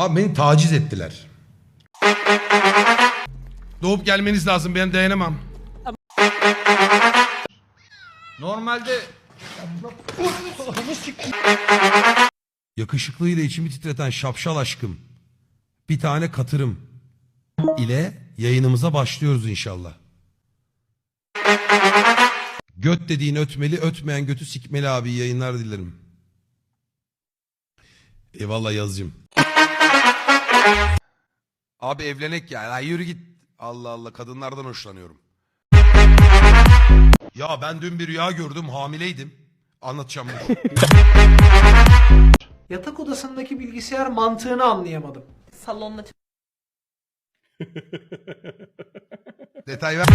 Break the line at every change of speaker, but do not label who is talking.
Abi beni taciz ettiler. Doğup gelmeniz lazım ben dayanamam.
Normalde
Yakışıklıyla içimi titreten şapşal aşkım. Bir tane katırım ile yayınımıza başlıyoruz inşallah. Göt dediğin ötmeli, ötmeyen götü sikmeli abi. Yayınlar dilerim. Eyvallah yazcım. Abi evlenek ya. Ay yürü git. Allah Allah kadınlardan hoşlanıyorum. Ya ben dün bir rüya gördüm hamileydim. Anlatacağım bunu.
Yatak odasındaki bilgisayar mantığını anlayamadım.
Salonla
Detay ver.